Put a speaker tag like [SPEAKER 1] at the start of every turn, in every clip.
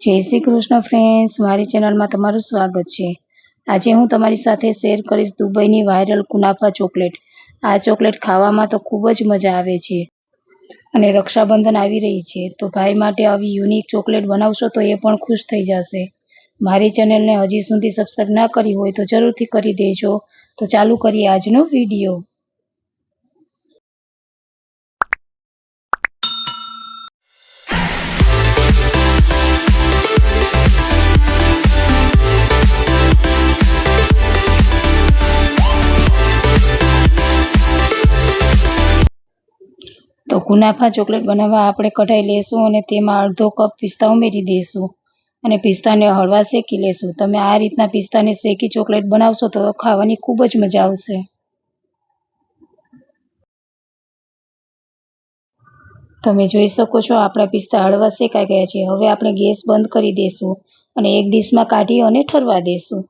[SPEAKER 1] જય શ્રી કૃષ્ણ ફ્રેન્ડ્સ મારી ચેનલમાં તમારું સ્વાગત છે. આજે હું તમારી સાથે શેર કરીશ દુબઈની વાયરલ કુનાફા ચોકલેટ. આ ચોકલેટ ખાવામાં તો ખૂબ જ મજા આવે છે અને રક્ષાબંધન આવી રહી છે. તો ભાઈ માટે આવી યુનિક ચોકલેટ બનાવશો તો એ પણ ખુશ થઈ જશે. મારી ચેનલને હજી સુધી સબસ્ક્રાઈબ ના કરી હોય તો જરૂરથી કરી દેજો. તો ચાલુ કરીએ આજનો વીડિયો તો કુનાફા ચોકલેટ બનાવવા આપણે કઢાઈ લેશું અને તેમાં અડધો કપ પિસ્તા ઉમેરી દઈશું અને પિસ્તાને હળવા શેકી લેશું. તમે આ રીતના પિસ્તાને શેકી ચોકલેટ બનાવશો તો ખાવાની ખૂબ જ મજા આવશે. તમે જોઈ શકો છો આપણા પિસ્તા હળવા શેકાઈ ગયા છે. હવે આપણે ગેસ બંધ કરી દઈશું અને એક ડીશમાં કાઢી અને ઠરવા દઈશું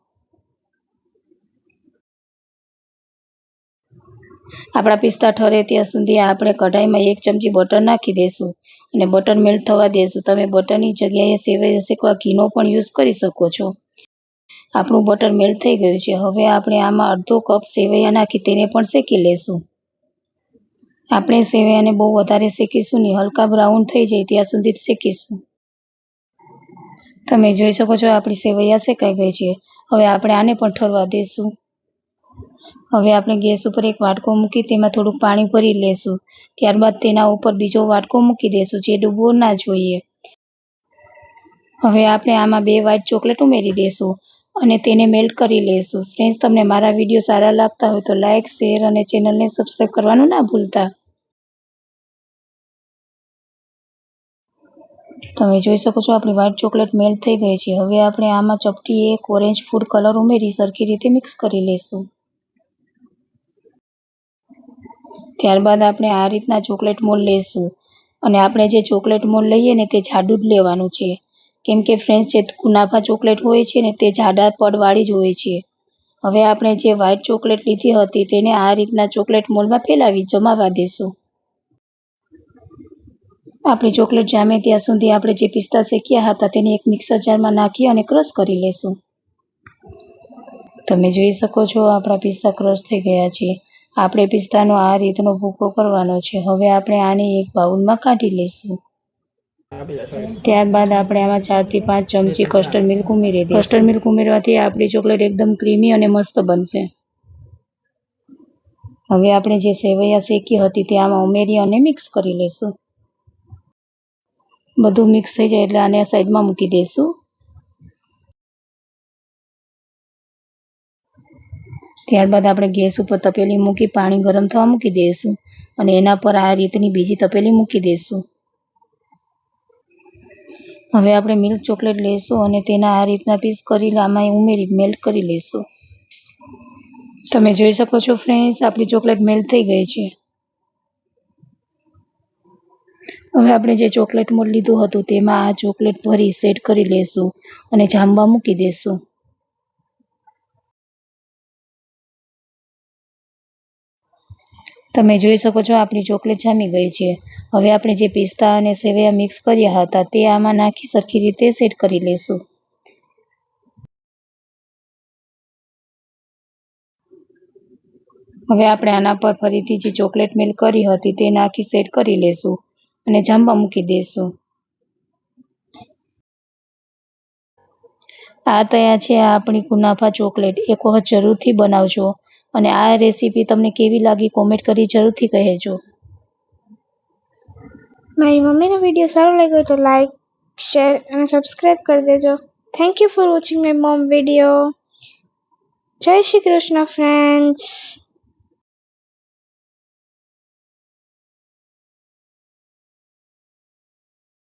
[SPEAKER 1] આપણા પિસ્તા ઠરે ત્યાં સુધી આપણે કઢાઈમાં એક ચમચી બટર નાખી દઈશું અને બટર મેલ્ટ થવા દઈશું તમે બટરની જગ્યાએ સેવૈયા શેકવા ઘીનો પણ યુઝ કરી શકો છો. આપણું બટર મેલ્ટ થઈ ગયું છે. હવે આપણે આમાં અડધો કપ સેવૈયા નાખી તેને પણ શેકી લેશું. આપણે સેવૈયાને બહુ વધારે શેકીશું નહીં. હલકા બ્રાઉન થઈ જાય ત્યાં સુધી જ શેકીશું. તમે જોઈ શકો છો આપણી સેવૈયા શેકાઈ ગઈ છે. હવે આપણે આને પણ ઠરવા દઈશું હવે આપણે ગેસ ઉપર એક વાટકો મૂકી તેમાં થોડુંક પાણી ભરી લેશું. ત્યારબાદ તેના ઉપર બીજો વાટકો મૂકી દેશું જે ડૂબવો ના જોઈએ. હવે આપણે આમાં બે વ્હાઈટ ચોકલેટ ઉમેરી દેશું અને તેને મેલ્ટ કરી લેશું. ફ્રેન્ડ્સ તમને મારા વીડિયો સારા લાગતા હોય તો લાઇક શેર અને ચેનલને સબસ્ક્રાઈબ કરવાનું ના ભૂલતા. તમે જોઈ શકો છો આપણી વ્હાઈટ ચોકલેટ મેલ્ટ થઈ ગઈ છે. હવે આપણે આમાં ચપટી એક ઓરેન્જ ફૂડ કલર ઉમેરી સરખી રીતે મિક્સ કરી લેશું. ત્યારબાદ આપણે આ રીતના ચોકલેટ મોલ લેશું. અને આપણે જે ચોકલેટ મોલ લઈએ ને તે જાડું જ લેવાનું છે. કેમ કે ફ્રેન્ડ્સ જે કુનાફા ચોકલેટ હોય છે ને તે જાડા પડવાળી જ હોય છે. હવે આપણે જે વ્હાઈટ ચોકલેટ લીધી હતી તેને આ રીતના ચોકલેટ મોલમાં ફેલાવી જમાવા દેશું. આપણી ચોકલેટ જામે ત્યાં સુધી આપણે જે પિસ્તા શેક્યા હતા તેને એક મિક્સર જારમાં નાખી અને ક્રશ કરી લેશું. તમે જોઈ શકો છો આપણા પિસ્તા ક્રશ થઈ ગયા છે. આપણે પિસ્તાનો આ રીતનો ભૂકો કરવાનો છે. હવે આપણે આને એક બાઉલમાં કાઢી લઈશું. ત્યારબાદ આપણે આમાં ચારથી પાંચ ચમચી કસ્ટર્ડ મિલ્ક ઉમેરી કસ્ટર મિલ્ક ઉમેરવાથી આપણી ચોકલેટ એકદમ ક્રીમી અને મસ્ત બનશે. હવે આપણે જે સેવૈયા શેકી હતી તે આમાં ઉમેરી અને મિક્સ કરી લઈશું. બધું મિક્સ થઈ જાય એટલે આને સાઈડમાં મૂકી દઈશું. ત્યારબાદ આપણે ગેસ ઉપર તપેલી મૂકી પાણી ગરમ થવા મૂકી દઈશું અને એના પર આ રીતની બીજી તપેલી મૂકી દઈશું. હવે આપણે મિલ્ક ચોકલેટ લઈશું અને તેના આ રીતના પીસ કરી આમાં ઉમેરી મેલ્ટ કરી લઈશું. તમે જોઈ શકો છો ફ્રેન્ડ્સ, આપણી ચોકલેટ મેલ્ટ થઈ ગઈ છે. હવે આપણે જે ચોકલેટ મોલ લીધું હતું તેમાં આ ચોકલેટ ભરી સેટ કરી લઈશું અને જામવા મૂકી દઈશું. તમે જોઈ શકો છો, આપણી ચોકલેટ જામી ગઈ છે. હવે આપણે જે પિસ્તા અને સેવૈયા મિક્સ કર્યા હતા, તે આમાં નાખી સરખી રીતે સેટ કરી લઈશું. હવે આપણે આના પર ફરીથી જે ચોકલેટ મેલ કરી હતી, તે નાખી સેટ કરી લેશું અને જામવા મૂકી દઈશું. આ તૈયાર છે આપણી કુનાફા ચોકલેટ. એક વખત જરૂરથી બનાવજો. અને આ રેસીપી તમને કેવી લાગી કોમેન્ટ કરી જરૂરથી કહેજો.
[SPEAKER 2] મારી મમ્મીનો વીડિયો સારો લાગ્યો તો લાઈક શેર અને સબસ્ક્રાઈબ કરી દેજો. Thank you for watching my mom video જય શ્રી કૃષ્ણ ફ્રેન્ડ્સ